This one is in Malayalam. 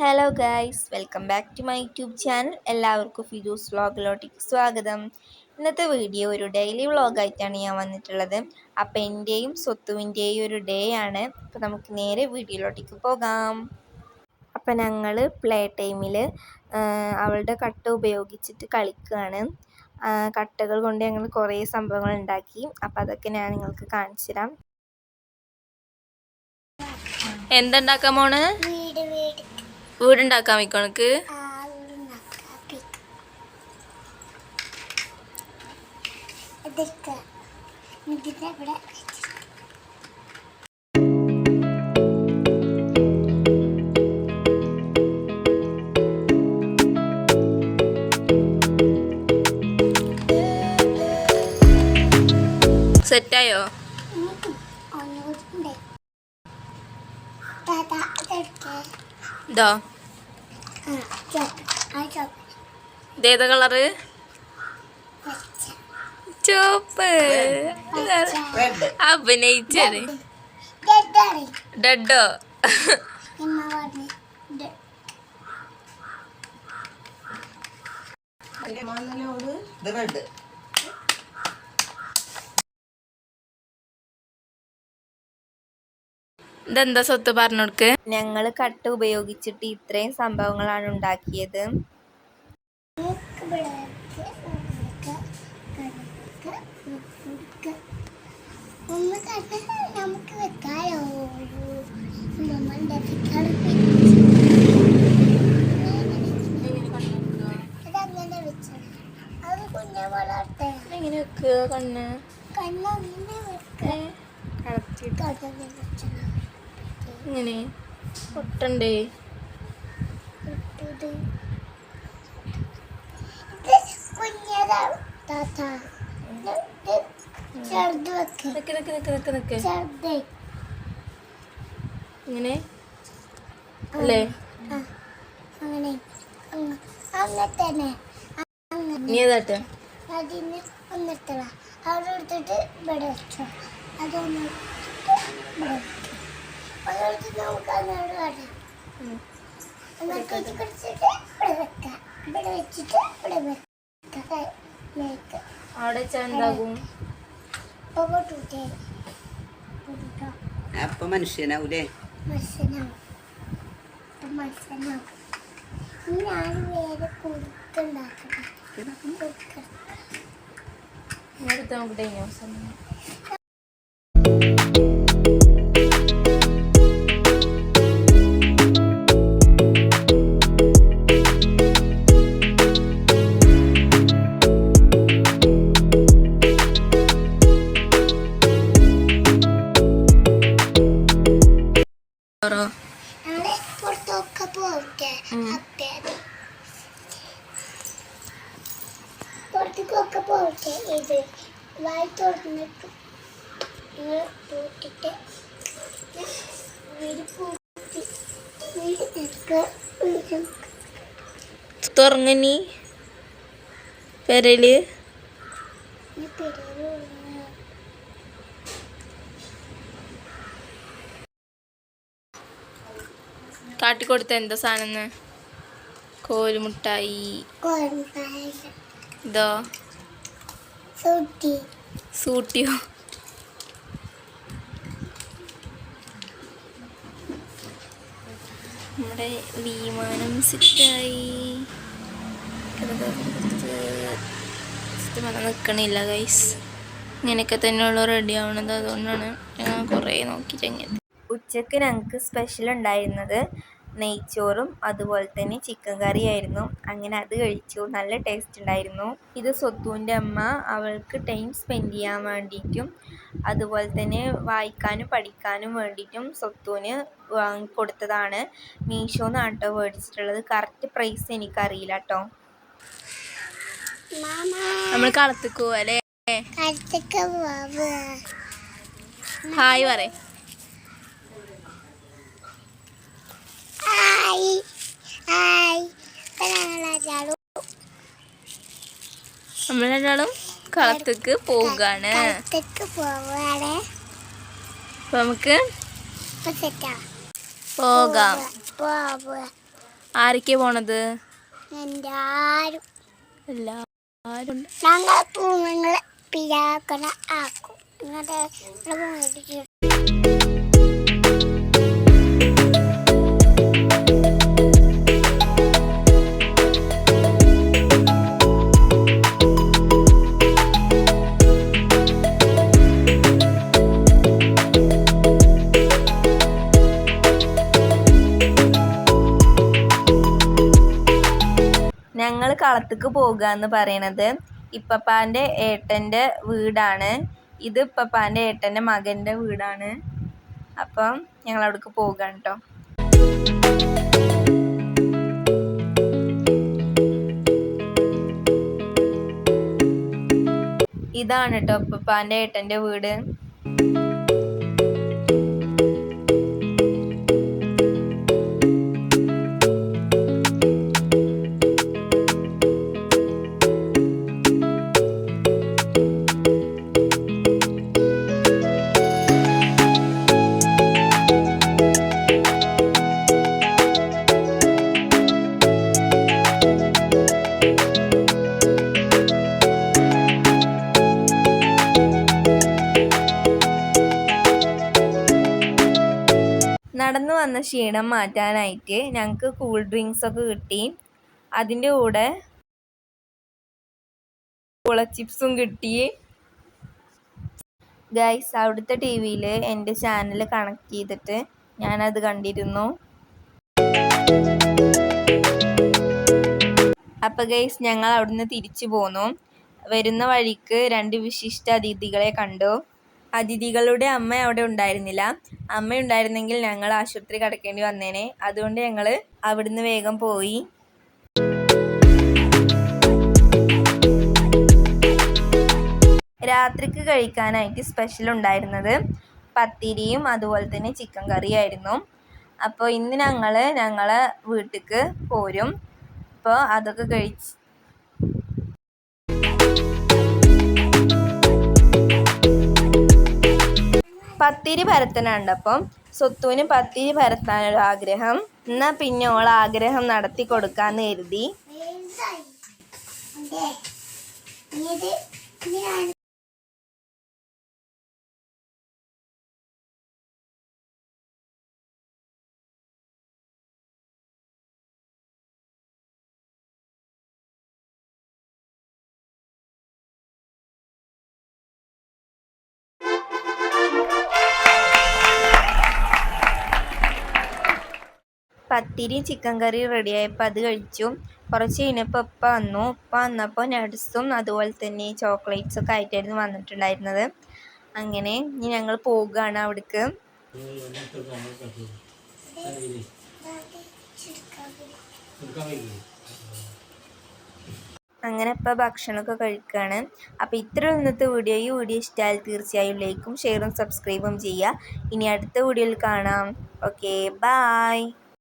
Hello guys welcome back to my YouTube channel എല്ലാവർക്കും ഫിജൂസ് വ്ളോഗിലോട്ടേക്ക് സ്വാഗതം. ഇന്നത്തെ വീഡിയോ ഒരു ഡെയിലി വ്ളോഗായിട്ടാണ് ഞാൻ വന്നിട്ടുള്ളത്. അപ്പം എന്റെയും സ്വത്തുവിന്റെയും ഒരു ഡേ ആണ്. അപ്പോൾ നമുക്ക് നേരെ വീഡിയോയിലോട്ടേക്ക് പോകാം. അപ്പം ഞങ്ങൾ പ്ലേ ടൈമിൽ അവളുടെ കട്ട ഉപയോഗിച്ചിട്ട് കളിക്കുകയാണ് കട്ടകൾ കൊണ്ട് ഞങ്ങൾ കുറേ സംഭവങ്ങൾ ഉണ്ടാക്കി. അപ്പം അതൊക്കെ ഞാൻ നിങ്ങൾക്ക് കാണിച്ചു തരാം എന്തുണ്ടാക്കാൻ പോണ്? വീടുണ്ടാക്കാൻ വെക്കണക്ക് ഇതിന്റെ ഇവിടെ സെറ്റായോ? ചോപ്പ് ഇതേതാ കളറ്? അഭിനയിച്ചത്. ഇതെന്താണ് ഡഡോ ഇത് റെഡ് ഇതെന്താ സ്വത്ത് പറഞ്ഞോടുക്ക്? ഞങ്ങൾ കട്ട ഉപയോഗിച്ചിട്ട് ഇത്രയും സംഭവങ്ങളാണ് ഉണ്ടാക്കിയത്. നമുക്ക് കൊടുക്ക, കടുക്ക, കൊടുക്ക. വെക്കാലോ എങ്ങനെ വെക്കുക കണ്ണ് കടന്നെ വെച്ചത് ഇങ്ങനെ പൊട്ടണ്ടേ? ഇങ്ങനെ. അല്ലേ? അങ്ങനെ. അങ്ങ- അങ്ങനെ തന്നെ. അങ്ങനെ. നീ ഏതാട്ടെ അതിന് ഒന്നിട്ടല അവിടെ എടുത്തിട്ട് ഇവിടെ വെച്ചോ. അതൊന്ന് ഇവിടെ അവിടെ എന്താകും അപ്പൊ മനുഷ്യനാവൂലേ? മത്സരം ഞങ്ങൾ പുറത്തൊക്കെ പോകട്ടെ പുറത്തേക്കൊക്കെ പോകട്ടെ ഇത് വായി തുറന്നിട്ട് നിങ്ങൾ പൂട്ടിട്ട് വീട് പൂട്ടി വീട് എടുക്കുക വീട് തുറങ്ങനി പെരൽ ഈ പെരേൽ കാട്ടിക്കൊടുത്ത എന്താ സാധനം കോലുമുട്ടായി ഇതോ? സുട്ടി. സൂട്ടിയോ? നമ്മുടെ വിമാനം സെറ്റായി. നിൽക്കണില്ല ഗൈസ് ഇങ്ങനെയൊക്കെ തന്നെയുള്ള റെഡി ആവണത് അതുകൊണ്ടാണ് ഞാൻ കുറേ നോക്കി ചെങ്ങിയത്. ഉച്ചയ്ക്ക് ഞങ്ങൾക്ക് സ്പെഷ്യൽ ഉണ്ടായിരുന്നത് നെയ്ച്ചോറും അതുപോലെ തന്നെ ചിക്കൻ കറിയായിരുന്നു അങ്ങനെ അത് കഴിച്ചു. നല്ല ടേസ്റ്റ് ഉണ്ടായിരുന്നു. ഇത് സ്വത്തുവിന്റെ അമ്മ അവൾക്ക് ടൈം സ്പെൻഡ് ചെയ്യാൻ വേണ്ടിയിട്ടും അതുപോലെ തന്നെ വായിക്കാനും പഠിക്കാനും വേണ്ടിയിട്ടും സ്വത്തുവിന് വാങ്ങിക്കൊടുത്തതാണ് മീഷോന്നാണ് കേട്ടോ മേടിച്ചിട്ടുള്ളത്. കറക്റ്റ് പ്രൈസ് എനിക്കറിയില്ല കേട്ടോ നമ്മൾ കളത്തേക്ക് പോവാ അല്ലേ? ഹായ് പറയേ. ഹായ് ഹായ് നമ്മൾ രണ്ടാളും കളത്തേക്ക് പോവുകയാണ്. അപ്പൊ നമുക്ക് പോകാം. ആരൊക്കെയാ പോണത്? എല്ലാരും. എല്ലാരും. ഞങ്ങൾ പൂങ്ങളെ പിരാക്കണ ആക്കും. എന്നിട്ട് കളത്തേക്ക് പോകുക എന്ന് പറയണത് ഇപ്പപ്പാന്റെ ഏട്ടന്റെ വീടാണ്. ഇത് ഇപ്പപ്പാന്റെ ഏട്ടന്റെ മകന്റെ വീടാണ്. അപ്പം ഞങ്ങൾ അവിടേക്ക് പോകുകയാണ് കേട്ടോ ഇതാണ് കേട്ടോ ഇപ്പപ്പാന്റെ ഏട്ടന്റെ വീട്. നടന്നു വന്ന ക്ഷീണം മാറ്റാനായിട്ട് ഞങ്ങൾക്ക് കൂൾ ഡ്രിങ്ക്സ് ഒക്കെ കിട്ടി. അതിന്റെ കൂടെ കുള ചിപ്സും കിട്ടി. ഗൈസ് അവിടുത്തെ ടി വിയിൽ എന്റെ ചാനൽ കണക്ട് ചെയ്തിട്ട് ഞാനത് കണ്ടിരുന്നു. അപ്പോൾ ഗൈസ് ഞങ്ങൾ അവിടുന്ന് തിരിച്ചു പോന്നു. വരുന്ന വഴിക്ക് രണ്ട് വിശിഷ്ട അതിഥികളെ കണ്ടു. അതിഥികളുടെ അമ്മ അവിടെ ഉണ്ടായിരുന്നില്ല. അമ്മ ഉണ്ടായിരുന്നെങ്കിൽ ഞങ്ങൾ ആശുപത്രി കടക്കേണ്ടി വന്നേനെ. അതുകൊണ്ട് ഞങ്ങൾ അവിടുന്ന് വേഗം പോയി. രാത്രിക്ക് കഴിക്കാനായിട്ട് സ്പെഷ്യൽ ഉണ്ടായിരുന്നത് പത്തിരിയും അതുപോലെ തന്നെ ചിക്കൻ കറിയായിരുന്നു. അപ്പോൾ ഇന്ന് ഞങ്ങൾ ഞങ്ങളെ വീട്ടിലേക്ക് പോരും. അപ്പോൾ അതൊക്കെ കഴിച്ച് പത്തിരി പരത്തനുണ്ട്. അപ്പം സ്വത്തുവിന് പത്തിരി പരത്താനൊരു ആഗ്രഹം. എന്നാ പിന്നെ ഓൾ ആഗ്രഹം നടത്തി കൊടുക്കാന്ന് കരുതി. ഇത് ഞാൻ പത്തിരി ചിക്കൻ കറി റെഡിയായപ്പോൾ അത് കഴിച്ചു. കുറച്ച് കഴിഞ്ഞപ്പോൾ ഉപ്പ വന്നു. ഉപ്പ വന്നപ്പോൾ നട്സും അതുപോലെ തന്നെ ചോക്ലേറ്റ്സും ഒക്കെ ആയിട്ടായിരുന്നു വന്നിട്ടുണ്ടായിരുന്നത്. അങ്ങനെ ഇനി ഞങ്ങൾ പോകുകയാണ് അവിടേക്ക്. അങ്ങനെ ഇപ്പോൾ ഭക്ഷണമൊക്കെ കഴിക്കുകയാണ്. അപ്പോൾ ഇത്ര ഇന്നത്തെ വീഡിയോ ഈ വീഡിയോ ഇഷ്ടമായാൽ തീർച്ചയായും ലൈക്കും ഷെയറും സബ്സ്ക്രൈബും ചെയ്യുക. ഇനി അടുത്ത വീഡിയോയിൽ കാണാം. Okay bye